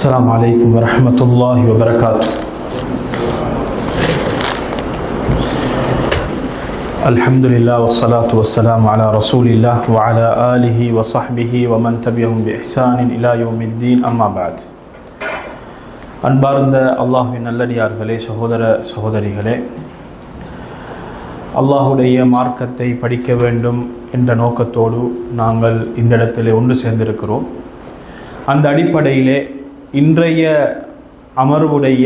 السلام عليكم ورحمة الله وبركاته الحمد لله والصلاة والسلام على رسول الله وعلى آله وصحبه ومن تبعهم بإحسان إلى يوم الدين أما بعد அன்பார்ந்த அல்லாஹுவின் நல்லடியார்களே சகோதர சகோதரிகளே அல்லாஹுடைய மார்க்கத்தை படிக்க வேண்டும் என்ற நோக்கத்தோடு நாங்கள் இந்த இடத்திலே ஒன்று சேர்ந்திருக்கிறோம் அந்த அடிப்படையிலே இன்றைய அமர்வுடைய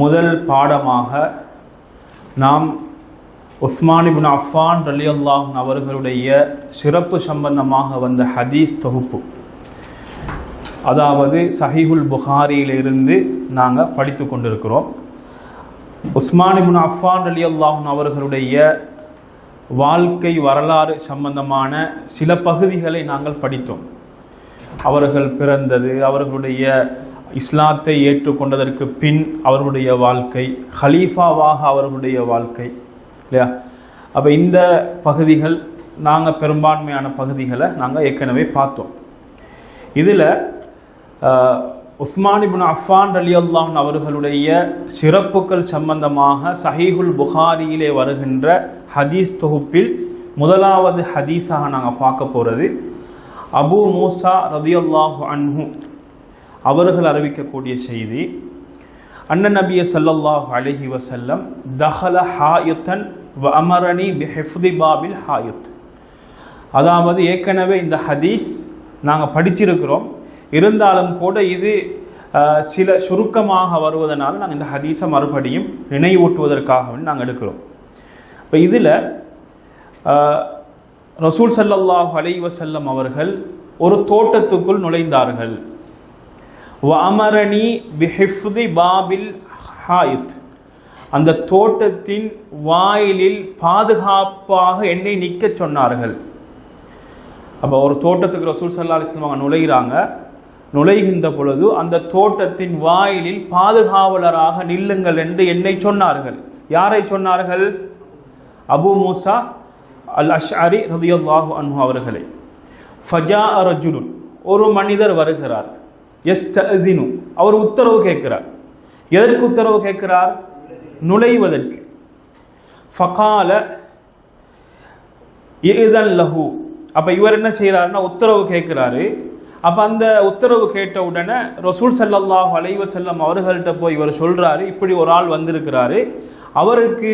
முதல் பாடமாக நாம் உஸ்மானிபின் அஃபான் ரலி அல்லாஹ் அவர்களுடைய சிறப்பு சம்பந்தமாக வந்த ஹதீஸ் தொகுப்பு. அதாவது சஹீஹுல் புகாரியிலிருந்து நாங்கள் படித்து கொண்டிருக்கிறோம். உஸ்மானிபின் அஃபான் அலி அல்லாஹன் அவர்களுடைய வாழ்க்கை வரலாறு சம்பந்தமான சில பகுதிகளை நாங்கள் படித்தோம். அவர்கள் பிறந்தது அவர்களுடைய இஸ்லாத்தை ஏற்றுக்கொண்டதற்கு பின் அவர்களுடைய வாழ்க்கை ஹலீஃபாவாக அவர்களுடைய வாழ்க்கை இல்லையா? அப்போ இந்த பகுதிகள் நாங்கள் பெரும்பான்மையான பகுதிகளை நாங்கள் ஏற்கனவே பார்த்தோம். இதில் உஸ்மானிபின் அஃபான் அலி அல்லான் அவர்களுடைய சிறப்புகள் சம்பந்தமாக சஹீஹுல் புகாரியிலே வருகின்ற ஹதீஸ் தொகுப்பில் முதலாவது ஹதீஸாக நாங்கள் பார்க்க போகிறது அபு மூசா ரதியுல்லாஹு அன்ஹு அவர்கள் அறிவிக்கக்கூடிய செய்தி அண்ணன் நபிய சல்லல்லாஹு அலஹி வசல்லம் தஹல ஹாயுத்தன் வ அமரணி பிஹெஃப்தி பாபில் ஹாயுத். அதாவது ஏற்கனவே இந்த ஹதீஸ் நாங்கள் படிச்சிருக்கிறோம். இருந்தாலும் கூட இது சில சுருக்கமாக வருவதனால் நாங்கள் இந்த ஹதீஸை மறுபடியும் நினைவூட்டுவதற்காக நாங்கள் எடுக்கிறோம். இப்போ இதில் ரசூல் சல்லல்லாஹ் அலைவசல்லம் அவர்கள் ஒரு தோட்டத்துக்குள் நுழைந்தார்கள். அமரணி பிஹிஃப்தி பாபில் ஹாயித். அந்த தோட்டத்தின் வாயிலில் பாதுகாப்பாக என்னை நிற்க சொன்னார்கள். அப்போ ஒரு தோட்டத்துக்கு ரசூல் சல்லா அலிஸ்லாம் அவங்க நுழைகிறாங்க நுழைகின்ற பொழுது அந்த தோட்டத்தின் வாயிலில் பாதுகாவலராக நில்லுங்கள் என்று என்னை சொன்னார்கள். யாரை சொன்னார்கள்? அபு மூசா அல் அஷ்அரி ரதியுல்லாஹு அன்ஹு அவர்களை. ஃபஜா அரஜுலுன் ஒரு மனிதர் வருகிறார். எஸ் ததினு அவர் உத்தரவு கேட்கிறார். எதற்கு உத்தரவு கேட்கிறார்? நுழைவதற்கு. ஃபகால இதன் லஹு. அப்போ இவர் என்ன செய்கிறாருன்னா உத்தரவு கேட்குறாரு. அப்போ அந்த உத்தரவு கேட்ட உடனே ரசூல் சல்லாஹ் அலைவ செல்லம் அவர்கள்ட்ட போய் இவர் சொல்கிறாரு இப்படி ஒரு ஆள் வந்திருக்கிறாரு. அவருக்கு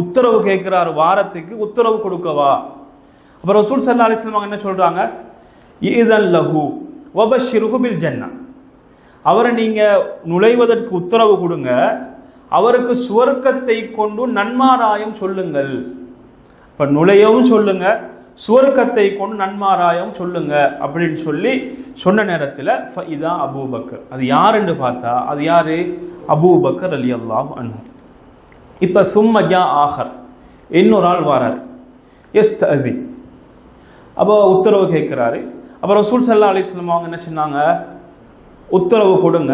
உத்தரவு கேட்குறாரு வாரத்துக்கு உத்தரவு கொடுக்கவா அப்போ ரசூல் சல்லா அலிஸ்லாம் என்ன சொல்கிறாங்க இதன் லஹு ஒபஷிருகு ஜன்னா. அவரை நீங்கள் நுழைவதற்கு உத்தரவு கொடுங்க அவருக்கு சுவர்க்கத்தை கொண்டு நன்மாராயம் சொல்லுங்கள். இப்போ நுழையவும் சொல்லுங்கள் சுவர்க்கத்தை கொண்டு நன்மாராயம் சொல்லுங்க அப்படின்னு சொல்லி சொன்ன நேரத்தில் இதான் அபூபக்கர். அது யாருன்னு பார்த்தா அது யாரு? அபூபக்கர் அலி அல்லாஹ் அன்ஹு. இப்போ சும்மஜா ஆஹர். இன்னொரு ஆள் வாரார். எஸ் அதி அப்போ உத்தரவு கேட்குறாரு. அப்புறம் ரசூல் சல்லா அலிஸ்லாம் அவங்க என்ன சொன்னாங்க? உத்தரவு கொடுங்க.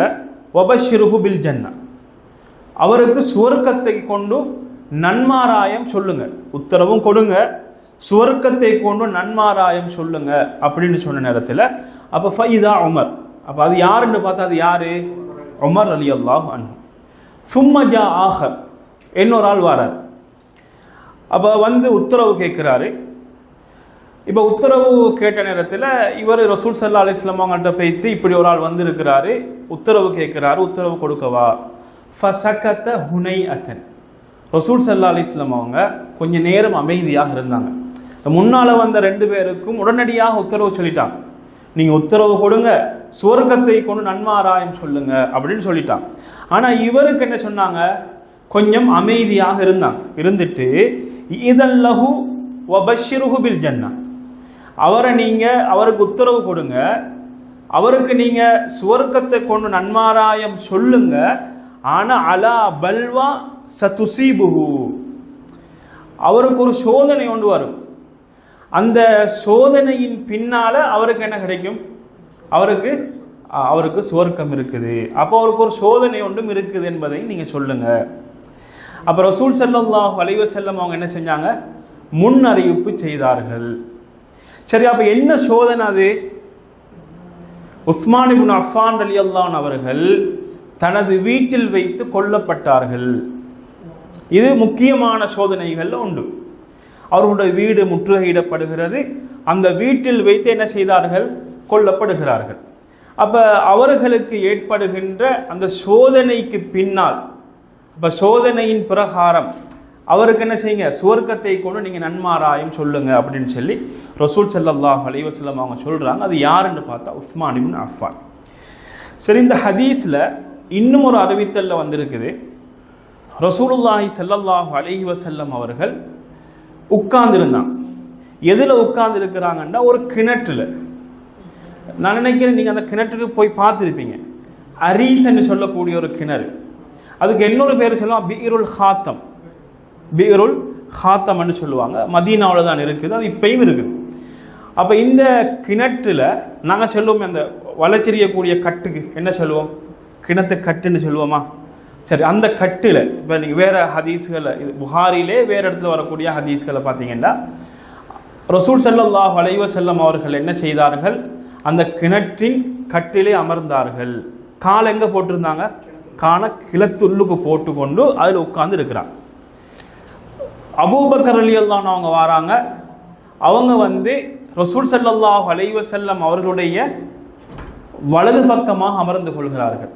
ஒபஷிருகு பில் ஜன்னா. அவருக்கு சுவர்க்கத்தை கொண்டு நன்மாராயம் சொல்லுங்க. உத்தரவும் கொடுங்க. சுவர்க்கத்தை கொண்டு நன்மாராயம் சொல்லுங்க அப்படின்னு சொன்ன நேரத்தில் அப்போ ஃபைதா உமர். அப்போ அது யாருன்னு பார்த்தா அது யாரு? உமர் அலி அல்லாஹ் அன்ஹு சும்மஜா ஆஹர் இன்னொரு ஆள் வாரார். அப்போ வந்து உத்தரவு கேட்குறாரு. இப்போ உத்தரவு கேட்ட நேரத்தில் இவர் ரசூல் சல்லா அலிஸ்லாம் அவங்கள்ட்ட பேத்து இப்படி ஒரு ஆள் வந்திருக்கிறாரு. உத்தரவு கேட்குறாரு உத்தரவு கொடுக்கவா? ஃபசகத்த ஹுனை அத்தன் ரசூல் சல்லா அலிஸ்லாம் அவங்க கொஞ்சம் நேரம் அமைதியாக இருந்தாங்க. முன்னால் வந்த ரெண்டு பேருக்கும் உடனடியாக உத்தரவு சொல்லிட்டான். நீங்கள் உத்தரவு கொடுங்க சுவர்க்கத்தை கொண்டு நன்மாராயம் சொல்லுங்க அப்படின்னு சொல்லிட்டான். ஆனால் இவருக்கு என்ன சொன்னாங்க? கொஞ்சம் அமைதியாக இருந்தாங்க இருந்துட்டு இதல்லஹு வபஷிருஹு பில் ஜன்னா. அவரை நீங்கள் அவருக்கு உத்தரவு கொடுங்க. அவருக்கு நீங்கள் சுவர்க்கத்தை கொண்டு நன்மாராயம் சொல்லுங்க. ஆனால் அலா பல்வா சதுசீபுஹு. அவருக்கு ஒரு சோதனை கொண்டு வரும். அந்த சோதனையின் பின்னால அவருக்கு என்ன கிடைக்கும்? அவருக்கு அவருக்கு சுவர்க்கம் இருக்குது. அப்போ அவருக்கு ஒரு சோதனை ஒன்றும் இருக்குது என்பதை நீங்கள் சொல்லுங்க. அப்போ ரசூல் சல்லாஹ் அலைவ செல்லம் அவங்க என்ன செஞ்சாங்க? முன் அறிவிப்பு செய்தார்கள். சரி அப்போ என்ன சோதனை அது? உஸ்மான் இப்னு அஃபான் அலி அல்லான் அவர்கள் தனது வீட்டில் வைத்து கொல்லப்பட்டார்கள். இது முக்கியமான சோதனைகளில் உண்டு அவர்களுடைய வீடு முற்றுகையிடப்படுகிறது. அந்த வீட்டில் வைத்து என்ன செய்தார்கள்? கொல்லப்படுகிறார்கள். அப்ப அவர்களுக்கு ஏற்படுகின்ற அந்த சோதனைக்கு பின்னால் இப்போ சோதனையின் பிரகாரம் அவருக்கு என்ன செய்யுங்க? சுவர்க்கத்தை கொண்டு நீங்க நன்மாராயம் சொல்லுங்க அப்படின்னு சொல்லி ரசூல் செல்லல்லாஹ் அலைவசல்லம் அவங்க சொல்றாங்க. அது யாருன்னு பார்த்தா உஸ்மான் இப்னு அஃபான். சரி இந்த ஹதீஸ்ல இன்னும் ஒரு அறிவித்தல்ல வந்திருக்குது. ரசூலுல்லாஹி செல்லல்லாஹ் அலைஹி வசல்லம் அவர்கள் உட்கார்ந்துருந்தான். எதில் உட்கார்ந்து இருக்கிறாங்கன்னா ஒரு கிணற்றுல. நான் நினைக்கிறேன் நீங்க அந்த கிணற்றுக்கு போய் பார்த்துருப்பீங்க. அரீஸ்ன்னு சொல்லக்கூடிய ஒரு கிணறு. அதுக்கு இன்னொரு பேர் சொல்லுவாங்க பீருல் ஹாத்தம். பீருல் ஹாத்தம்னு சொல்லுவாங்க. மதீனாவில் தான் இருக்குது அது இப்பயும் இருக்குது. அப்போ இந்த கிணற்றுல நாங்கள் சொல்லுவோம் அந்த வளச்செறியக்கூடிய கட்டுக்கு என்ன சொல்லுவோம்? கிணத்து கட்டுன்னு சொல்லுவோமா? சரி அந்த கட்டில் இப்போ நீங்கள் வேறு ஹதீஸ்களை இது புகாரிலே வேறு இடத்துல வரக்கூடிய ஹதீஸ்களை பார்த்தீங்கன்னா ரசூல் ஸல்லல்லாஹு வளைவ செல்லம் அவர்கள் என்ன செய்தார்கள்? அந்த கிணற்றின் கட்டிலே அமர்ந்தார்கள். கால் எங்கே போட்டிருந்தாங்க? காண கிளத்துள்ளுக்கு போட்டுக்கொண்டு அதில் உட்கார்ந்து இருக்கிறாங்க அபூபக்கர் அலி அல்லான் அவங்க வராங்க. அவங்க வந்து ரசூல் ஸல்லல்லாஹு வளைவ செல்லம் அவர்களுடைய வலது பக்கமாக அமர்ந்து கொள்கிறார்கள்.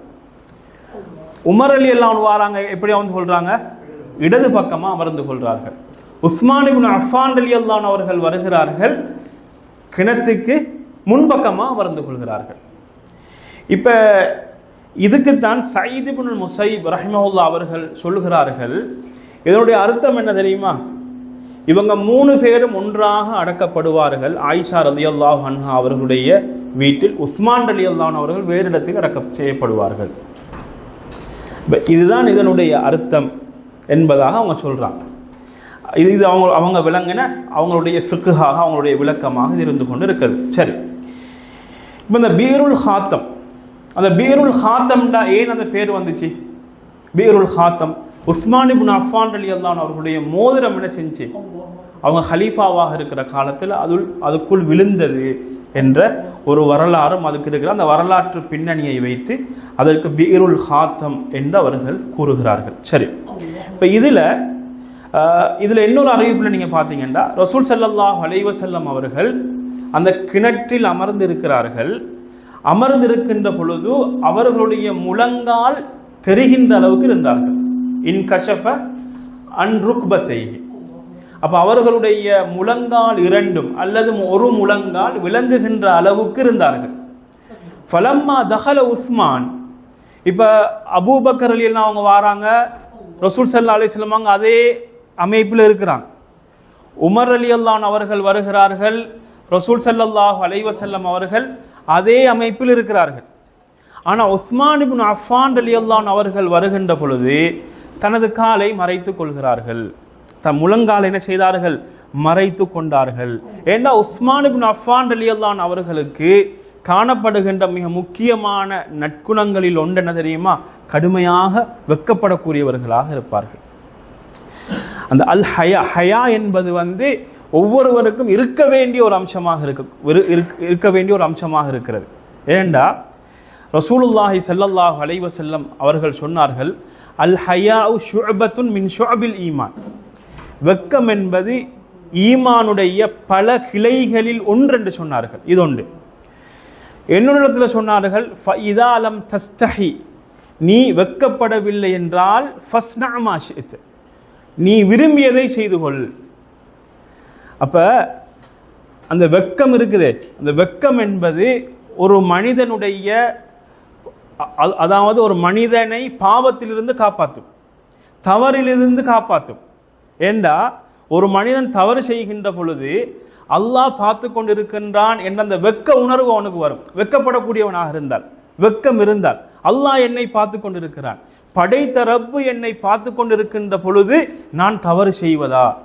உமர் அலி எல்லாம் வாராங்க எப்படி அமர்ந்து கொள்றாங்க இடது பக்கமாக அமர்ந்து கொள்றார்கள். உஸ்மான் அஃபான் அலி அல்லான் அவர்கள் வருகிறார்கள் கிணத்துக்கு முன்பக்கமாக அமர்ந்து கொள்கிறார்கள். இப்ப இதுக்குத்தான் சயீத் இப்னு முசைப் ரஹிமவுல்லா அவர்கள் சொல்லுகிறார்கள் இதனுடைய அர்த்தம் என்ன தெரியுமா? இவங்க மூணு பேரும் ஒன்றாக அடக்கப்படுவார்கள் ஆயிஷா ரலியல்லாஹு அன்ஹா அவர்களுடைய வீட்டில் உஸ்மான் ரலியல்லாஹு அவர்கள் வேறு இடத்தில் அடக்கம் செய்யப்படுவார்கள். இதுதான் இதனுடைய அர்த்தம் என்பதாக அவங்க சொல்றாங்க. இது இது அவங்க அவங்க விளங்கின அவங்களுடைய ஃபிக்குகாக அவங்களுடைய விளக்கமாக இது இருந்து கொண்டு இருக்கிறது சரி. இப்போ இந்த பீருல் ஹாத்தம் அந்த பீருல் ஹாத்தம்டா ஏன் அந்த பேர் வந்துச்சு? பீருல் ஹாத்தம். உஸ்மான் இப்னு அஃபான் அலி அல்லான் அவர்களுடைய மோதிரம் என்ன செஞ்சு? அவங்க ஹலீஃபாவாக இருக்கிற காலத்தில் அதுள் அதுக்குள் விழுந்தது என்ற ஒரு வரலாறும் அதுக்கு இருக்கிற அந்த வரலாற்று பின்னணியை வைத்து அதற்கு பீருல் ஹாத்தம் என்று அவர்கள் கூறுகிறார்கள். சரி. இப்போ இதில் இதில் இன்னொரு அறிவிப்பில் நீங்கள் பார்த்தீங்கன்னா ரசூல் ஸல்லல்லாஹு அலைஹி அவர்கள் அந்த கிணற்றில் அமர்ந்து இருக்கிறார்கள் அமர்ந்திருக்கின்ற பொழுது அவர்களுடைய முழங்கால் தெரிகின்ற அளவுக்கு இருந்தார்கள். இன் கஷஃப அன் ருக்பத்தைஹி. அப்போ அவர்களுடைய முழங்கால் இரண்டும் அல்லது ஒரு முழங்கால் விளங்குகின்ற அளவுக்கு இருந்தார்கள். ஃபலம்மா தஹல உஸ்மான். இப்போ அபூபக்கர் அலியெல்லாம் அவங்க வராங்க. ரசூல் சல்லா அலி அவங்க அதே அமைப்பில் இருக்கிறாங்க. உமர் அலி அல்லான் அவர்கள் வருகிறார்கள். ரசூல் சல்லல்லாஹு அலைவர் செல்லம் அவர்கள் அதே அமைப்பில் இருக்கிறார்கள். ஆனால் உஸ்மான் இப்னு அஃபான் அலி அல்லான் அவர்கள் வருகின்ற பொழுது தனது காலை மறைத்துக் கொள்கிறார்கள். தம் முழங்கால் என்ன செய்தார்கள்? மறைத்து கொண்டார்கள். ஏன்னா உஸ்மான் அஃபான் அலியல்லான் அவர்களுக்கு காணப்படுகின்ற மிக முக்கியமான நற்குணங்களில் ஒன்று என்ன தெரியுமா? கடுமையாக வெக்கப்படக்கூடியவர்களாக இருப்பார்கள். அந்த அல் ஹயா ஹயா என்பது வந்து ஒவ்வொருவருக்கும் இருக்க வேண்டிய ஒரு அம்சமாக இருக்க இரு- இருக்க- இருக்க வேண்டிய ஒரு அம்சமாக இருக்கிறது. ஏண்டா? ரசூலுல்லாஹி சல்லல்லாஹ் அலைவசல்லம் அவர்கள் சொன்னார்கள் அல் ஹயா ஷுஅபத்துன் மின் ஷுஅபில் ஈமான். வெக்கம் என்பது ஈமானுடைய பல கிளைகளில் ஒன்று என்று சொன்னார்கள். இது ஒன்று என்னுடத்தில் இடத்துல சொன்னார்கள் "ஃபஇதா தஸ்தஹி. நீ வெக்கப்படவில்லை என்றால் ஃபஸ்னா நீ விரும்பியதை செய்து கொள். அப்ப அந்த வெக்கம் இருக்குதே. அந்த வெக்கம் என்பது ஒரு மனிதனுடைய அதாவது ஒரு மனிதனை பாவத்திலிருந்து காப்பாற்றும். தவறிலிருந்து காப்பாற்றும். ஏண்டா ஒரு மனிதன் தவறு செய்கின்ற பொழுது அல்லாஹ் பார்த்து கொண்டிருக்கின்றான் என்ற அந்த வெக்க உணர்வு அவனுக்கு வரும். வெக்கப்படக்கூடியவனாக இருந்தால் வெக்கம் இருந்தால் அல்லாஹ் என்னை பார்த்து கொண்டிருக்கிறான். படைத்த ரப்பு என்னை பார்த்து கொண்டிருக்கின்ற பொழுது நான் தவறு செய்வதா?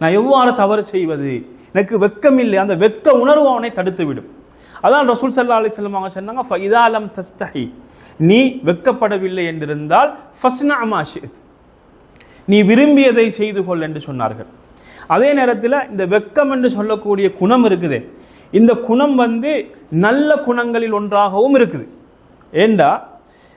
நான் எவ்வாறு தவறு செய்வது? எனக்கு வெக்கம் இல்லை அந்த வெக்க உணர்வு அவனை தடுத்துவிடும். அதான் ரசூல் சல்லா அலி செல்லமாக சொன்னாங்க "ஃபஇதா தஸ்தஹி. நீ வெக்கப்படவில்லை என்றிருந்தால் ஃபஸ்னா அமாஷித் நீ விரும்பியதை செய்து கொள் என்று சொன்னார்கள். அதே நேரத்தில் இந்த வெக்கம் என்று சொல்லக்கூடிய குணம் இருக்குது. இந்த குணம் வந்து நல்ல குணங்களில் ஒன்றாகவும் இருக்குது. ஏண்டா?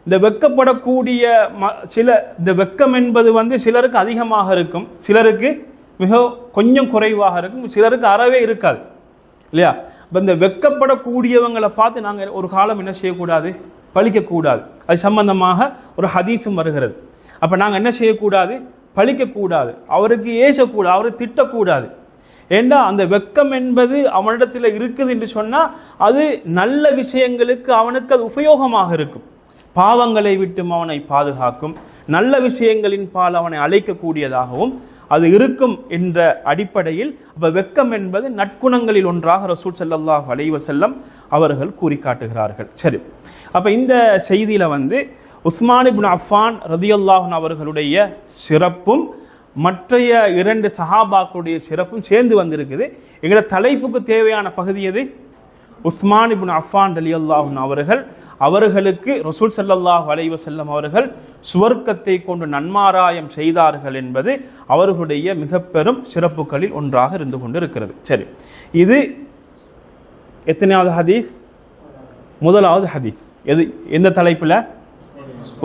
இந்த வெக்கப்படக்கூடிய ம- சில இந்த வெக்கம் என்பது வந்து சிலருக்கு அதிகமாக இருக்கும். சிலருக்கு மிக கொஞ்சம் குறைவாக இருக்கும். சிலருக்கு அறவே இருக்காது. இல்லையா? இப்போ இந்த வெக்கப்படக்கூடியவங்களை பார்த்து நாங்கள் ஒரு காலம் என்ன செய்யக்கூடாது? பழிக்கக்கூடாது. அது சம்பந்தமாக ஒரு ஹதீஸும் வருகிறது. அப்போ நாங்கள் என்ன செய்யக்கூடாது? பழிக்கக்கூடாது. அவருக்கு ஏசக்கூடாது அவரை திட்டக்கூடாது. ஏண்டா அந்த வெக்கம் என்பது அவனிடத்தில் இருக்குது என்று சொன்னால் அது நல்ல விஷயங்களுக்கு அவனுக்கு அது உபயோகமாக இருக்கும். பாவங்களை விட்டும் அவனை பாதுகாக்கும். நல்ல விஷயங்களின் பால் அவனை அழைக்கக்கூடியதாகவும் அது இருக்கும் என்ற அடிப்படையில் அப்போ வெக்கம் என்பது நற்குணங்களில் ஒன்றாக ரசூல் செல்லல்லாஹ் அலைஹி செல்லம் அவர்கள் கூறி காட்டுகிறார்கள் சரி. அப்போ இந்த செய்தியில் வந்து உஸ்மான் இபின் அஃபான் ரதியுல்லாஹன் அவர்களுடைய சிறப்பும் மற்றைய இரண்டு சஹாபாக்களுடைய சிறப்பும் சேர்ந்து வந்திருக்குது. எங்களோட தலைப்புக்கு தேவையான பகுதி எது? உஸ்மான் இபின் அஃபான் ரலியல்லாஹு அவர்கள் அவர்களுக்கு ரசூல் சல்லாஹூ அலைஹி வஸல்லம் அவர்கள் சுவர்க்கத்தை கொண்டு நன்மாராயம் செய்தார்கள் என்பது அவர்களுடைய மிக பெரும் சிறப்புகளில் ஒன்றாக இருந்து கொண்டிருக்கிறது. சரி இது எத்தனையாவது ஹதீஸ்? முதலாவது ஹதீஸ். எது? எந்த தலைப்பில்?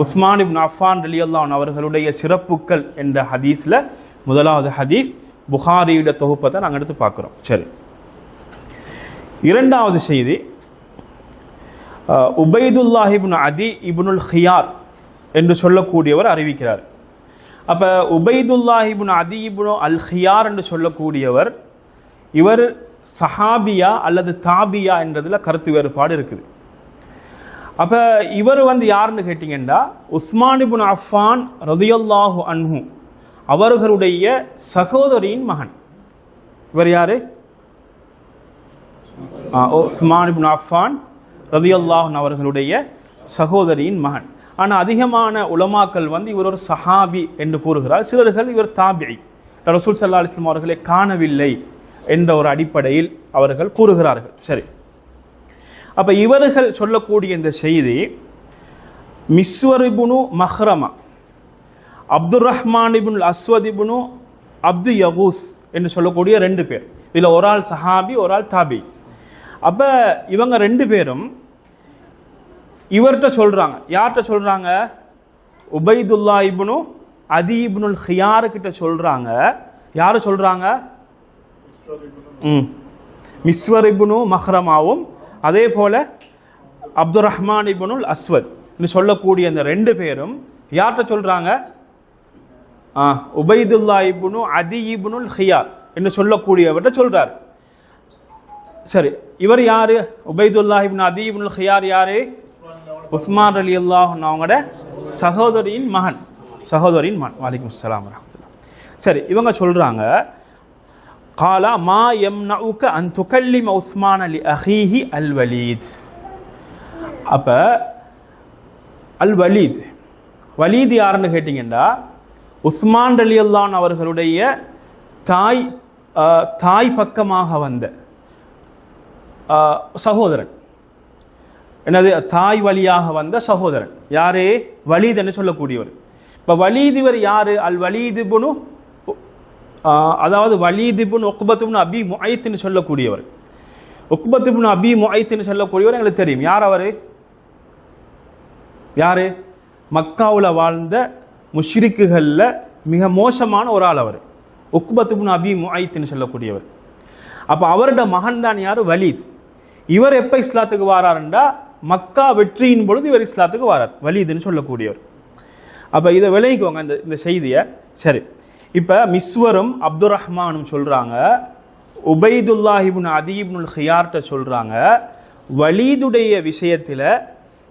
உஸ்மான் இப்னு அஃபான் ரலியல்லாஹு அவர்களுடைய சிறப்புகள் என்ற ஹதீஸ்ல முதலாவது ஹதீஸ் புகாரியுடைய தொகுப்பை தான் நாங்கள் எடுத்து பார்க்குறோம். சரி. இரண்டாவது செய்தி உபைதுல்லாஹ் இப்னு அதி இப்னுல் ஹியார் என்று சொல்லக்கூடியவர் அறிவிக்கிறார். அப்போ உபைதுல்லாஹ் இப்னு அதி இப்னு அல் ஹியார் என்று சொல்லக்கூடியவர் இவர் சஹாபியா அல்லது தாபியா என்றதில் கருத்து வேறுபாடு இருக்குது. அப்போ இவர் வந்து யாருன்னு கேட்டீங்கன்னா உஸ்மானிபுன் அஃபான் ரதியல்லாஹு அன்ஹு. அவர்களுடைய சகோதரியின் மகன். இவர் யாரு? உஸ்மானிபுன் அஃபான் ரதியல்லாஹன் அவர்களுடைய சகோதரியின் மகன். ஆனால் அதிகமான உலமாக்கள் வந்து இவர் ஒரு சஹாபி என்று கூறுகிறார். சிலர்கள் இவர் தாபியை ரசூல் சல்லா அலிஸ்லாம் அவர்களை காணவில்லை என்ற ஒரு அடிப்படையில் அவர்கள் கூறுகிறார்கள். சரி. அப்ப இவர்கள் சொல்லக்கூடிய இந்த செய்தி மிஸ்வரிபுனு மஹ்ரமா அப்துர் ரஹ்மான் இபுன் அஸ்வத் இப்னு அப்து யகூஸ் என்று சொல்லக்கூடிய ரெண்டு பேர். இதுல ஒரு ஆள் சஹாபி ஒரு ஆள் தாபி. அப்ப இவங்க ரெண்டு பேரும் இவர்கிட்ட சொல்றாங்க. யார்கிட்ட சொல்றாங்க? உபைதுல்லா இப்னு அதி இப்னுல் ஹியாரு கிட்ட சொல்றாங்க. யாரு சொல்றாங்க? ம். மிஸ்வர் இப்னு மஹ்ரமாவும் அதே போல அப்துர் ரஹ்மான் இபனுல் அஸ்வத் என்று சொல்லக்கூடிய இந்த ரெண்டு பேரும் யார்கிட்ட சொல்றாங்க? ஆ, உபைதுல்லா இபுனு அதி இபுனுல் ஹியார் என்று சொல்லக்கூடியவர்கிட்ட சொல்றார். சரி இவர் யாரு? உபைதுல்லா இபின் அதி இபுனுல் ஹியார் யாரு? உஸ்மான் அலி அல்லாஹ் அவங்களோட சகோதரியின் மகன். சகோதரியின் மகன். வலைக்கும் அஸ்ஸலாம் சரி இவங்க சொல்றாங்க காலா மா யம்னஉக அன் துகல்லிம உஸ்மான் அலி அஹீஹி அல் வலீத் அப்ப அல் வலீத் வலீத் யாருன்னு கேட்டீங்கன்னா உஸ்மான் அலி அல்லான் அவர்களுடைய தாய் தாய் பக்கமாக வந்த சகோதரன். என்னது? தாய் வழியாக வந்த சகோதரன். யாரே? வலீத் என்று சொல்லக்கூடியவர். இப்ப வலீத் இவர் யாரு? அல் வலீதுபுனு அதாவது வலீதுபுன் ஒக்குபத்துபுன் அபி முஐத்துன்னு சொல்லக்கூடியவர். ஒக்குபத்துபுன் அபி முஐத்துன்னு சொல்லக்கூடியவர் எங்களுக்கு தெரியும். யார் அவரு? யாரு? மக்காவுல வாழ்ந்த முஷ்ரிக்குகளில் மிக மோசமான ஒரு ஆள் அவர். உக்பத்துபுன் அபி முஐத்துன்னு சொல்லக்கூடியவர். அப்போ அவரோட மகன் தான் யார்? வலீத். இவர் எப்போ இஸ்லாத்துக்கு வாராருண்டா? மக்கா வெற்றியின் பொழுது இவர் இஸ்லாத்துக்கு வாரார். வலீதுன்னு சொல்லக்கூடியவர். அப்போ இதை விளைவிக்குவாங்க இந்த இந்த செய்தியை. சரி. இப்ப மிஸ்வரும் அப்துர் ரஹ்மானும் சொல்றாங்க உபைதுல்லாஹிபுன் அதீப்னுல் ஹியார்ட்ட சொல்றாங்க வலீதுடைய விஷயத்தில்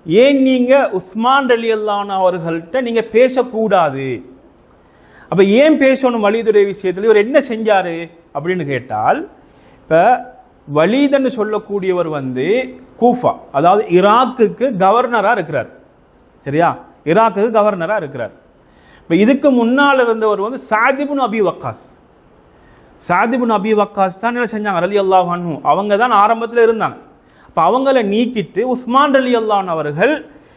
ஏன் நீங்க உஸ்மான் அலி அல்லான் அவர்கள்ட்ட நீங்க பேசக்கூடாது? அப்ப ஏன் பேசணும் வலீதுடைய விஷயத்தில்? இவர் என்ன செஞ்சாரு அப்படின்னு கேட்டால் இப்ப வலீதன்னு சொல்லக்கூடியவர் வந்து கூஃபா அதாவது ஈராக்குக்கு கவர்னரா இருக்கிறார். சரியா? ஈராக்குக்கு கவர்னரா இருக்கிறார். இப்போ இதுக்கு முன்னால் இருந்தவர் வந்து சாதிபுன் அபி வக்காஸ். சாதிபுன் அபி வக்காஸ் தான் என்ன செஞ்சாங்க? அலி அல்லாஹ் அவங்க தான் ஆரம்பத்தில் இருந்தாங்க. அப்போ அவங்கள நீக்கிட்டு உஸ்மான் அலி அல்லான் அவர்கள்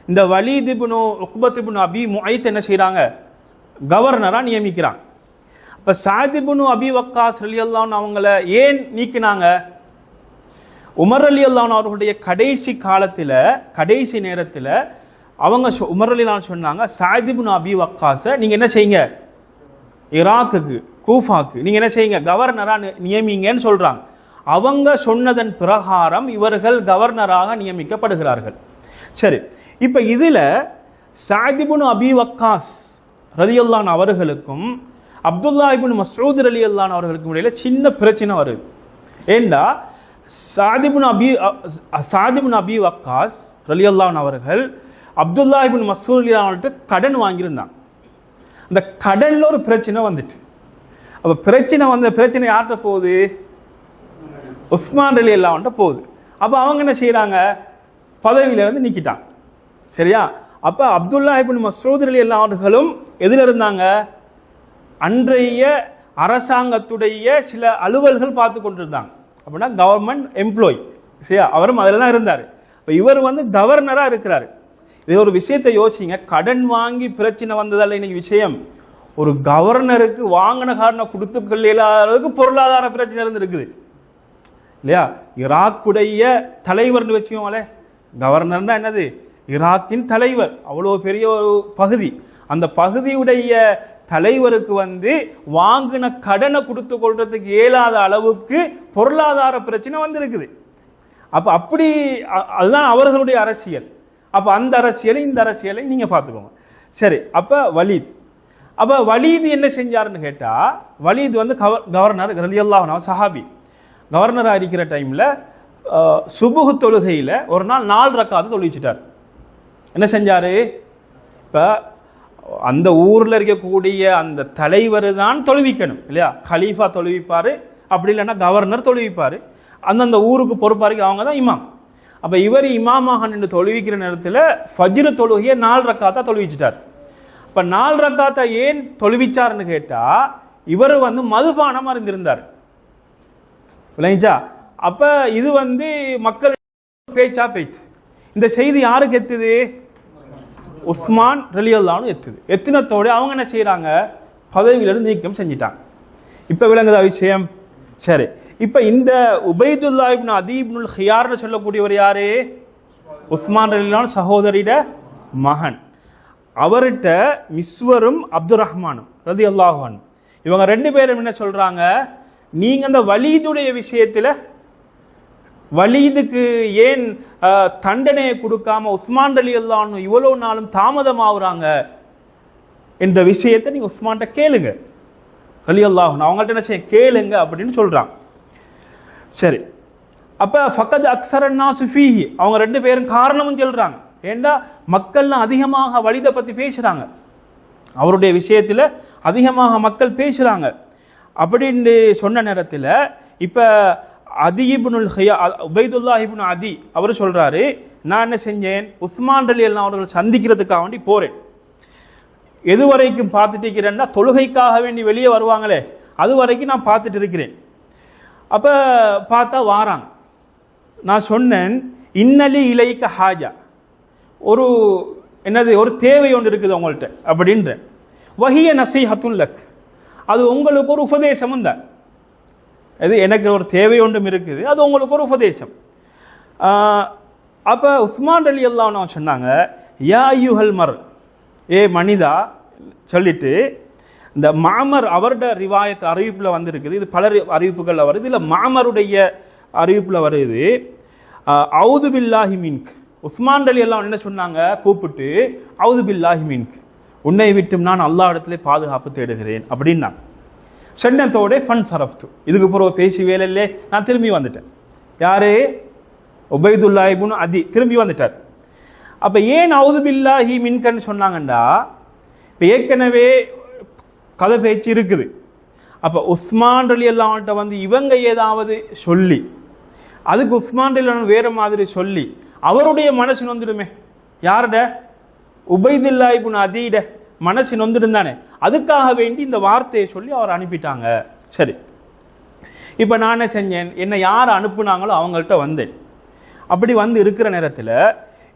இந்த வலிதிபுனு உக்பத்திபுன் அபி முஐத் என்ன செய்கிறாங்க கவர்னராக நியமிக்கிறாங்க. இப்போ சாதிபுனு அபி வக்காஸ் அலி அல்லான் அவங்கள ஏன் நீக்கினாங்க? உமர் அலி அல்லான் அவர்களுடைய கடைசி காலத்தில் கடைசி நேரத்தில் அவங்க சொ- சொன்னாங்க சாதிபுன் அபி வக்காஸை நீங்க என்ன செய்யுங்க? ஈராக்குக்கு கூஃபாக்கு நீங்க என்ன செய்யுங்க? கவர்னரா நியமிங்கன்னு சொல்றாங்க. அவங்க சொன்னதன் பிரகாரம் இவர்கள் கவர்னராக நியமிக்கப்படுகிறார்கள். சரி இப்ப இதுல சாதிபுன் அபி வக்காஸ் ரலியல்லான் அவர்களுக்கும் அப்துல்லா இபின் மசூத் அலி ரலியல்லான் அவர்களுக்கும் இடையில சின்ன பிரச்சனை வருது. ஏண்டா? சாதிபுன் அபி அ- சாதிபுன் அபி வக்காஸ் ரலியல்லான் அவர்கள் அப்துல்லாஹிபின் இப்னு மஸ்ஊத் கடன் வாங்கியிருந்தான். அந்த கடனில் ஒரு பிரச்சனை வந்துட்டு. அப்போ பிரச்சனை வந்த பிரச்சனை யார்கிட்ட போகுது? உஸ்மான் அலி அல்லாவன்ட்ட போகுது. அப்போ அவங்க என்ன செய்கிறாங்க பதவியிலேருந்து இருந்து சரியா? அப்போ அப்துல்லா மசூத் அலி அல்லாஹ் அவர்களும் எதில் இருந்தாங்க? அன்றைய அரசாங்கத்துடைய சில அலுவல்கள் பார்த்து கொண்டிருந்தாங்க. அப்படின்னா கவர்மெண்ட் எம்ப்ளாய் சரியா? அவரும் அதில் தான் இருந்தார். இப்போ இவர் வந்து கவர்னராக இருக்கிறாரு. இது ஒரு விஷயத்தை யோசிங்க. கடன் வாங்கி பிரச்சனை வந்ததால் இன்னைக்கு விஷயம். ஒரு கவர்னருக்கு வாங்கின காரணம் கொடுத்து கொள்ளாத அளவுக்கு பொருளாதார பிரச்சனை இருந்திருக்குது. இல்லையா? ஈராக்குடைய தலைவர்னு வச்சுக்கோங்களே. கவர்னர்னா என்னது? ஈராக்கின் தலைவர். அவ்வளோ பெரிய ஒரு பகுதி. அந்த பகுதியுடைய தலைவருக்கு வந்து வாங்கின கடனை கொடுத்து கொள்றதுக்கு இயலாத அளவுக்கு பொருளாதார பிரச்சனை வந்திருக்குது. அப்போ அப்படி அதுதான் அவர்களுடைய அரசியல். அப்போ அந்த அரசியலை இந்த அரசியலை நீங்கள் பார்த்துக்கோங்க. சரி அப்போ வலீத். அப்போ வலீது என்ன செஞ்சாருன்னு கேட்டால் வலீது வந்து கவர் கவர்னர் ரலியல்லாஹு சஹாபி. கவர்னராக இருக்கிற டைமில் சுபுகு தொழுகையில் ஒரு நாள் நாலு ரக்காவது தொழிச்சிட்டார் என்ன செஞ்சார்? இப்போ அந்த ஊரில் இருக்கக்கூடிய அந்த தலைவர் தான் தொழுவிக்கணும் இல்லையா? கலீஃபா தொழுவிப்பார் அப்படி இல்லைன்னா கவர்னர் தொழுவிப்பார். அந்தந்த ஊருக்கு பொறுப்பா அவங்க தான் இமாம். அப்ப இவர் இமாமாக நின்று தொழுவிக்கிற நேரத்தில் ஃபஜ்ரு தொழுகையை நாலு ரக்காத்தா தொழுவிச்சிட்டார். இப்ப நாலு ரக்காத்தா ஏன் தொழுவிச்சாருன்னு கேட்டா இவர் வந்து மதுபானம் அறிந்திருந்தார். விளங்கிச்சா அப்ப இது வந்து மக்கள் பேச்சா பேச்சு இந்த செய்தி யாருக்கு எத்துது? உஸ்மான் ரலியல்லான்னு எத்துது. எத்தினத்தோடு அவங்க என்ன செய்கிறாங்க பதவியிலிருந்து நீக்கம் செஞ்சிட்டாங்க. இப்ப விளங்குதா விஷயம்? சரி. இப்ப இந்த உபைதுல்லா இப்னு அதீப்னுல் ஹியார்னு சொல்லக்கூடியவர் யாரு? உஸ்மான் அலிலான் சகோதரிட மகன். அவர்கிட்ட மிஸ்வரும் அப்துல் ரஹ்மானும் ரதி அல்லாஹான் இவங்க ரெண்டு பேரும் என்ன சொல்றாங்க? நீங்க அந்த வலீதுடைய விஷயத்துல வலீதுக்கு ஏன் தண்டனையை கொடுக்காம உஸ்மான் அலி அல்லான்னு இவ்வளவு நாளும் தாமதமாகறாங்க என்ற விஷயத்தை நீங்க உஸ்மான்கிட்ட கேளுங்க. அலி அல்லாஹன் அவங்கள்ட்ட என்ன செய்ய? கேளுங்க அப்படின்னு சொல்றாங்க சரி. அப்போ ஃபக்கத் அக்சரன்னா சுஃபீஹி அவங்க ரெண்டு பேரும் காரணமும் சொல்கிறாங்க ஏண்டா? மக்கள்லாம் அதிகமாக வலிதை பற்றி பேசுகிறாங்க அவருடைய விஷயத்தில் அதிகமாக மக்கள் பேசுகிறாங்க அப்படின்னு சொன்ன நேரத்தில் இப்போ அதி இபுனுல் ஹியா உபைதுல்லா இபுன் அதி அவர் சொல்கிறாரு நான் என்ன செஞ்சேன்? உஸ்மான் அலி எல்லாம் அவர்கள் சந்திக்கிறதுக்காக வேண்டி போகிறேன் எது வரைக்கும் பார்த்துட்டு இருக்கிறேன்னா தொழுகைக்காக வேண்டி வெளியே வருவாங்களே அது வரைக்கும் நான் பார்த்துட்டு இருக்கிறேன். அப்ப பார்த்தா வாராங்க. நான் சொன்னேன் இன்னலி இலைக்க ஹாஜா. ஒரு என்னது ஒரு தேவை ஒன்று இருக்குது உங்கள்கிட்ட அப்படின்ற. வஹிய நசீஹத்துல் லக். அது உங்களுக்கு ஒரு உபதேசமும் தான். இது எனக்கு ஒரு தேவை ஒன்றும் இருக்குது அது உங்களுக்கு ஒரு உபதேசம். அப்போ உஸ்மான் அலி அல்லாஹ் சொன்னாங்க யா யுஹல் மர். ஏ மனிதா சொல்லிட்டு இந்த மாமர் அவரோட ரிவாயத் அறிவிப்பில் வந்திருக்குது. இது பல அறிவிப்புகளில் வருது. இல்லை மாமருடைய அறிவிப்பில் வருது. அவுது பில்லாஹி மின்க். உஸ்மான் அலி எல்லாம் என்ன சொன்னாங்க? கூப்பிட்டு அவுது பில்லாஹி மின்க். உன்னை விட்டும் நான் அல்லா இடத்துல பாதுகாப்பு தேடுகிறேன். அப்படின்னா சென்னத்தோட ஃபன் சரஃப்து. இதுக்கு பிறகு பேசி வேலையிலே நான் திரும்பி வந்துட்டேன். யாரு? உபைதுல்லாஹிபுன்னு அதி. திரும்பி வந்துட்டார். அப்போ ஏன் அவுது பில்லாஹி மின்கன்னு சொன்னாங்கண்டா? இப்போ ஏற்கனவே கதை பேச்சு இருக்குது. அப்போ உஸ்மான் அலி அல்லாஹ்ட்ட வந்து இவங்க ஏதாவது சொல்லி அதுக்கு உஸ்மான் அலி வேறு வேற மாதிரி சொல்லி அவருடைய மனசு நொந்துடுமே. யாருட? உபைதில்லா இப்னு அதீட. மனசு நொந்துடுந்தானே. அதுக்காக வேண்டி இந்த வார்த்தையை சொல்லி அவர் அனுப்பிட்டாங்க. சரி. இப்போ நான் என்ன செஞ்சேன்? என்னை யார் அனுப்புனாங்களோ அவங்கள்ட்ட வந்தேன். அப்படி வந்து இருக்கிற நேரத்தில்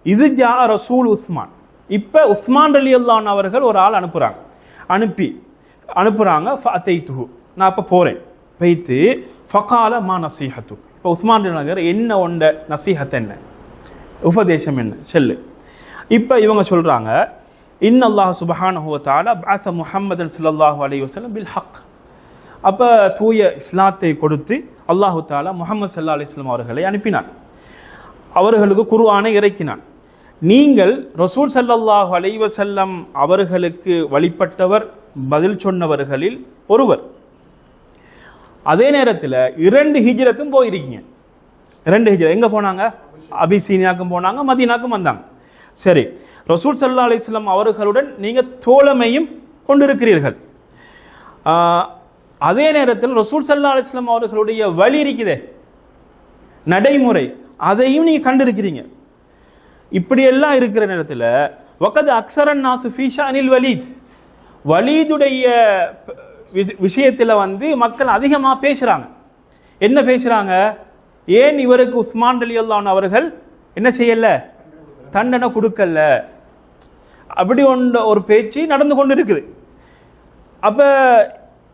இது ஜா ரசூல் உஸ்மான். இப்போ உஸ்மான் அலி அல்லான் அவர்கள் ஒரு ஆள் அனுப்புகிறாங்க அனுப்பி அனுப்புகிறாங்க ஃபத்தைத்துஹு நான் அப்போ போகிறேன் வைத்து ஃபகால மா நசீஹத்து. இப்போ உஸ்மான் நகர் என்ன ஒண்ட நசீஹத் என்ன? உபதேசம் என்ன? சொல்லு. இப்போ இவங்க சொல்றாங்க இன் அல்லாஹ் சுபஹானஹு பாச தஆலா பஅஸ முஹம்மதன் ஸல்லல்லாஹு அலைஹி வஸல்லம் பில் ஹக். அப்ப தூய இஸ்லாத்தை கொடுத்து அல்லாஹு தாலா முகமது சல்லா அலிஸ்லாம் அவர்களை அனுப்பினான். அவர்களுக்கு குருவானை இறக்கினான். நீங்கள் ரசூல் ஸல்லல்லாஹு அலைவசல்லம் அவர்களுக்கு வழிபட்டவர் பதில் சொன்னவர்களில் ஒருவர். அதே நேரத்தில் இரண்டு ஹிஜ்ரத்தும் போயிருக்கீங்க. ரெண்டு ஹிஜ்ரத் எங்க போனாங்க? அபிசீனியாக்கும் போனாங்க மதீனாக்கும் வந்தாங்க. சரி ரசூல் சல்லா அலிஸ்லாம் அவர்களுடன் நீங்க தோழமையும் கொண்டிருக்கிறீர்கள். அதே நேரத்தில் ரசூல் சல்லா அலிஸ்லாம் அவர்களுடைய வழி இருக்குதே. நடைமுறை அதையும் நீங்க கண்டிருக்கிறீங்க. இப்படியெல்லாம் இருக்கிற நேரத்தில் ஒக்கது அக்சரன் நாசு ஃபீஷா அனில் வலீத். வலீதுடைய வி- வந்து மக்கள் அதிகமாக பேசுகிறாங்க என்ன பேசுகிறாங்க ஏன் இவருக்கு உஸ்மான் அலி அல்லான் அவர்கள் என்ன செய்யலை? தண்டனை கொடுக்கல. அப்படி ஒன்ற ஒரு பேச்சு நடந்து கொண்டு இருக்குது அப்போ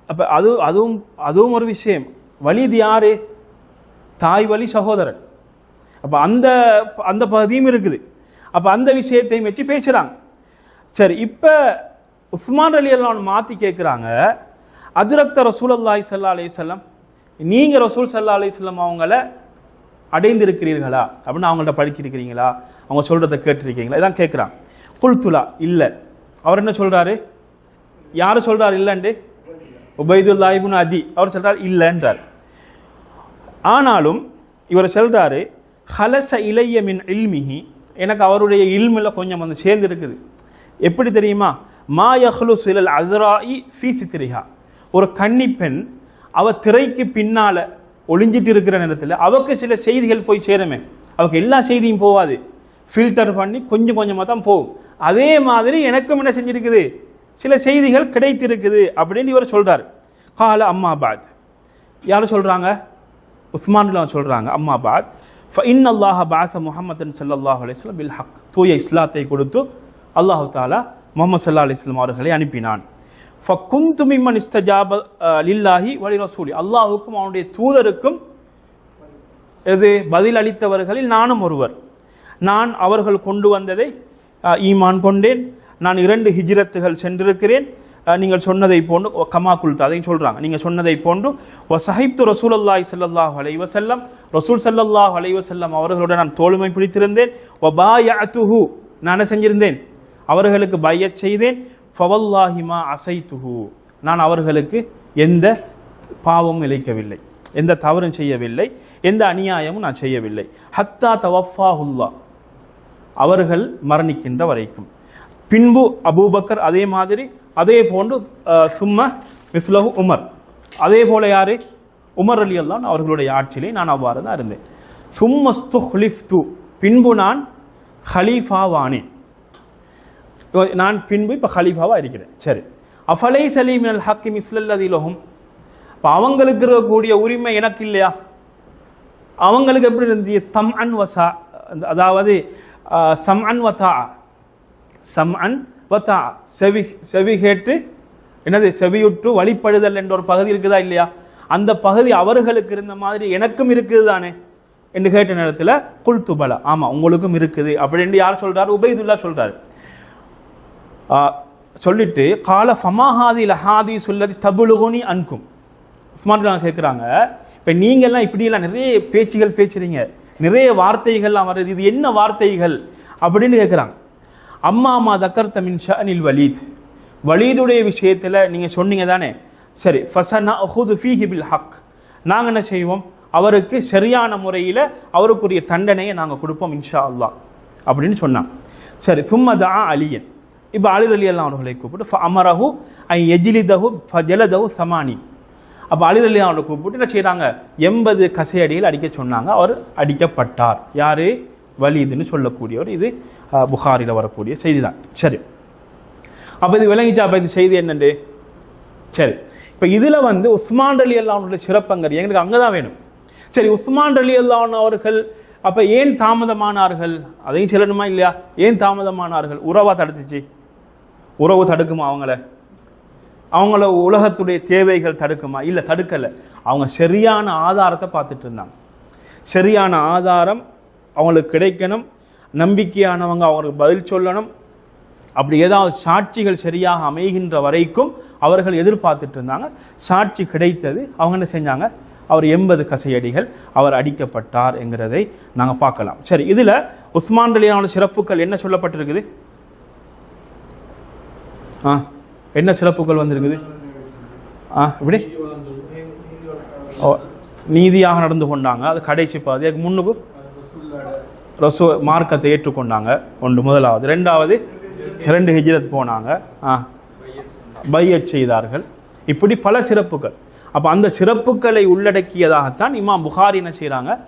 அப்போ அது அதுவும் அதுவும் ஒரு விஷயம். வலிது யாரு? தாய் வழி சகோதரன். அப்போ அந்த அந்த பகுதியும் இருக்குது. அப்போ அந்த விஷயத்தையும் வச்சு பேசுகிறாங்க சரி இப்போ உஸ்மான் அலி அல்லான் மாத்தி கேட்குறாங்க அதிரக்த ரசூல் அல்லாஹி சல்லா அலையம் நீங்க ரசூல் சல்லா அலையம் அவங்கள அடைந்திருக்கிறீர்களா? அப்படின்னு அவங்கள்ட்ட படிச்சிருக்கிறீங்களா அவங்க சொல்றதை கேட்டிருக்கீங்களா? இதான் கேட்குறான் குல்துலா இல்லை. அவர் என்ன சொல்றாரு? யாரு சொல்றாரு இல்லைண்டு உபைதுல்லா இப்னு அதி. அவர் சொல்றாரு இல்லைன்றார். ஆனாலும் இவர் சொல்றாரு ஹலச இளைய மின் இல்மிஹி. எனக்கு அவருடைய இல்மில் கொஞ்சம் வந்து சேர்ந்து இருக்குது எப்படி தெரியுமா? மா யஹ்லு சிலல் அஸ்ராஇ ஃபீ சித்திரிகா ஒரு கன்னி பெண் அவ திரைக்கு பின்னால் ஒளிஞ்சிட்டு இருக்கிற நேரத்தில் அவக்கு சில செய்திகள் போய் சேருமே. அவக்கு எல்லா செய்தியும் போகாது. ஃபில்டர் பண்ணி கொஞ்சம் கொஞ்சமாக தான் போகும். அதே மாதிரி எனக்கும் என்ன செஞ்சிருக்குது? சில செய்திகள் கிடைத்திருக்குது அப்படின்னு இவர் சொல்கிறார் கால அம்மாபாத் யார் சொல்கிறாங்க உஸ்மான்லாம் சொல்கிறாங்க அம்மா பாத். ஃபஇன் அல்லாஹ் பாச முஹம்மதன் சல்லாஹ் அலைஹி பில் ஹக். தூய இஸ்லாத்தை கொடுத்து அல்லாஹ் தாலா முகமது சல்லா அலிஸ்லாம் அவர்களை அனுப்பினான். ஃபகுந்து மிம்மன் இஸ்தஜாப லில்லாஹி வலி ரசூலி. அவனுடைய தூதருக்கும் இது பதில் அளித்தவர்களில் நானும் ஒருவர். நான் அவர்கள் கொண்டு வந்ததை ஈமான் கொண்டேன். நான் இரண்டு ஹிஜ்ரத்துகள் சென்றிருக்கிறேன். நீங்கள் சொன்னதை போன்று கமா குல்து அதையும் சொல்றாங்க. நீங்கள் சொன்னதை போன்று ஒ சஹிப்து ரசூல் அல்லாஹ் சல்லாஹ் அலைஹி செல்லம் ரசூல் சல்லாஹ் அலைஹி செல்லம் அவர்களுடன் நான் தோளுமை பிடித்திருந்தேன். வ பாயஅதுஹு நான் என்ன செஞ்சிருந்தேன்? அவர்களுக்கு பையச் செய்தேன். ஃபவல்லாஹி அசைத்துஹு. நான் அவர்களுக்கு எந்த பாவமும் இழைக்கவில்லை. எந்த தவறும் செய்யவில்லை. எந்த அநியாயமும் நான் செய்யவில்லை. ஹத்தா தவஃபாஹுல்லா. அவர்கள் மரணிக்கின்ற வரைக்கும். பின்பு அபூபக்கர் அதே மாதிரி அதே போன்று சும்மா சும்ம மிஸ்லஹு உமர். அதே போல யாரு? உமர் அலி அல்லான் அவர்களுடைய ஆட்சியிலே நான் அவ்வாறு தான் இருந்தேன். சும்மஸ்து ஹுலிஃப்து பின்பு நான் ஹலீஃபாவானேன். நான் பின்பு இப்போ ஹலீஃபாவாக இருக்கிறேன். சரி. அஃபலை சலீம் அல் ஹக்கி மிஸ்லல்லதிலோகம் இப்போ அவங்களுக்கு இருக்கக்கூடிய உரிமை எனக்கு இல்லையா? அவங்களுக்கு எப்படி இருந்துச்சு? தம் அன் வசா அதாவது சம் அன் வதா. சம் அன் வதா. செவி செவி கேட்டு என்னது செவியுற்று வழிபடுதல் என்ற ஒரு பகுதி இருக்குதா இல்லையா? அந்த பகுதி அவர்களுக்கு இருந்த மாதிரி எனக்கும் இருக்குது தானே? என்று கேட்ட நேரத்தில் குல் துபலா ஆமாம் உங்களுக்கும் இருக்குது. அப்படின்னு யார் சொல்கிறார் உபைதுல்லா சொல்கிறார் சொல்லிட்டு கால ஃபமாஹாதி லஹாதி சொல்லதி தபுலுகுனி அன்கும். உஸ்மான் கேட்குறாங்க இப்போ நீங்கள்லாம் இப்படியெல்லாம் நிறைய பேச்சுகள் பேசுறீங்க. நிறைய வார்த்தைகள்லாம் வருது. இது என்ன வார்த்தைகள்? அப்படின்னு கேட்குறாங்க அம்மா அம்மா தக்கர்த்த மின் ஷஅனில் வலீத். வலீதுடைய விஷயத்தில் நீங்கள் சொன்னீங்க தானே. சரி ஃபசனா அஹுது ஃபீஹி பில் ஹக். நாங்கள் என்ன செய்வோம்? அவருக்கு சரியான முறையில் அவருக்குரிய தண்டனையை நாங்கள் கொடுப்போம் இன்ஷா அல்லா அப்படின்னு சொன்னான் சரி சும்மதா அலியன். இப்போ அலி அலி அல்லா அவர்களை கூப்பிட்டு அமரஹு ஐ எஜிலிதஹு ஜலதஹு சமானி. அப்போ அலி அலி அவர்களை கூப்பிட்டு என்ன செய்கிறாங்க எண்பது கசையடியில் அடிக்க சொன்னாங்க. அவர் அடிக்கப்பட்டார். யார்? வலிதுன்னு சொல்லக்கூடியவர். இது புகாரில் வரக்கூடிய செய்தி தான் சரி. அப்போ இது விளங்கிச்சா? அப்போ இந்த செய்தி என்னண்டு? சரி. இப்போ இதில் வந்து உஸ்மான் அலி அல்லாவுடைய சிறப்பங்கர் எங்களுக்கு அங்கே தான் வேணும். சரி உஸ்மான் அலி அல்லான் அவர்கள் அப்போ ஏன் தாமதமானார்கள்? அதையும் சொல்லணுமா இல்லையா? ஏன் தாமதமானார்கள்? உறவா தடுத்துச்சு? உறவு தடுக்குமா அவங்கள? அவங்கள உலகத்துடைய தேவைகள் தடுக்குமா? இல்ல தடுக்கல. அவங்க சரியான ஆதாரத்தை பார்த்துட்டு இருந்தாங்க. சரியான ஆதாரம் அவங்களுக்கு கிடைக்கணும். நம்பிக்கையானவங்க அவங்களுக்கு பதில் சொல்லணும். அப்படி ஏதாவது சாட்சிகள் சரியாக அமைகின்ற வரைக்கும் அவர்கள் எதிர்பார்த்துட்டு இருந்தாங்க. சாட்சி கிடைத்தது. அவங்க என்ன செஞ்சாங்க? அவர் எண்பது கசையடிகள் அவர் அடிக்கப்பட்டார் என்கிறதை நாங்கள் பார்க்கலாம். சரி இதில் உஸ்மான் ரலியான சிறப்புகள் என்ன சொல்லப்பட்டிருக்குது? ஆ என்ன சிறப்புகள் வந்திருக்குது? ஆ இப்படி ஓ, நீதியாக நடந்து கொண்டாங்க. அது கடைசி பாதி. அதுக்கு முன்னுக்கு ரசு மார்க்கத்தை ஏற்றுக்கொண்டாங்க. ஒன்று முதலாவது. ரெண்டாவது இரண்டு ஹிஜ்ரத் போனாங்க. ஆ பையச் செய்தார்கள். இப்படி பல சிறப்புகள். அப்போ அந்த சிறப்புகளை உள்ளடக்கியதாகத்தான் இமாம் புகாரி என்ன செய்கிறாங்க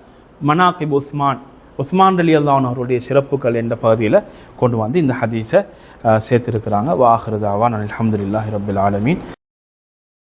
மனாக்கிப் உஸ்மான் உஸ்மான் அலி அல்லான் அவருடைய சிறப்புகள் என்ற பகுதியில் கொண்டு வந்து இந்த ஹதீஸை சேர்த்துருக்கிறாங்க. வாஹருதாவான் வாஹிருதாவான் அல்ஹம்துலில்லாஹி ரபில் ஆலமீன்.